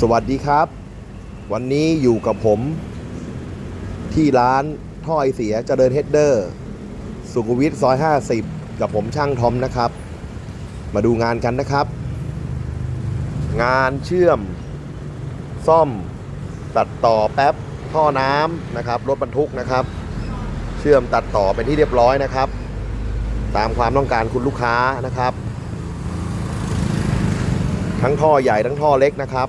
สวัสดีครับ วันนี้อยู่กับผม ที่ร้านท่อไอเสียเจริญเฮดเดอร์ สุขุมวิทซอย 50 กับผมช่างทอมนะครับ มาดูงานกันนะครับ งานเชื่อม ซ่อม ตัดต่อแป๊บท่อน้ำนะครับ รถบรรทุกนะครับ เชื่อมตัดต่อเป็นที่เรียบร้อยนะครับ ตามความต้องการคุณลูกค้านะครับ ทั้งท่อใหญ่ทั้งท่อเล็กนะครับ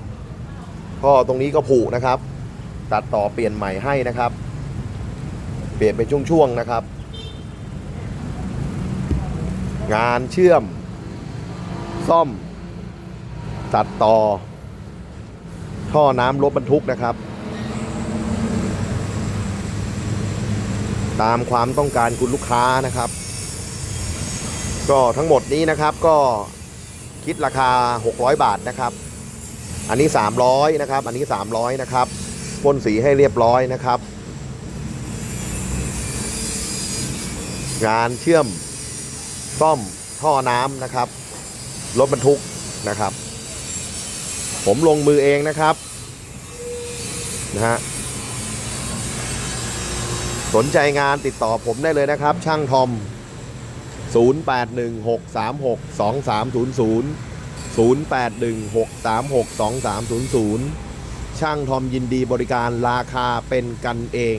ท่อตรงนี้ก็ผุนะครับ ตัดต่อเปลี่ยนใหม่ให้นะครับ เปลี่ยนเป็นช่วงๆนะครับ งานเชื่อม ซ่อม ตัดต่อ ท่อน้ำรถบรรทุกนะครับ ตามความต้องการคุณลูกค้านะครับ ก็ทั้งหมดนี้นะครับก็คิดราคา 600 บาทนะครับ อันนี้ 300นะครับ อันนี้ 300นะครับพ่นสีให้เรียบร้อยนะครับ งานเชื่อมซ่อมท่อน้ำนะครับรถบรรทุกนะครับ ผมลงมือเองนะครับนะฮะสนใจงานติดต่อผมได้เลยนะครับ ช่างทอม 0816362300 0816362300 ช่างทอมยินดีบริการราคาเป็นกันเอง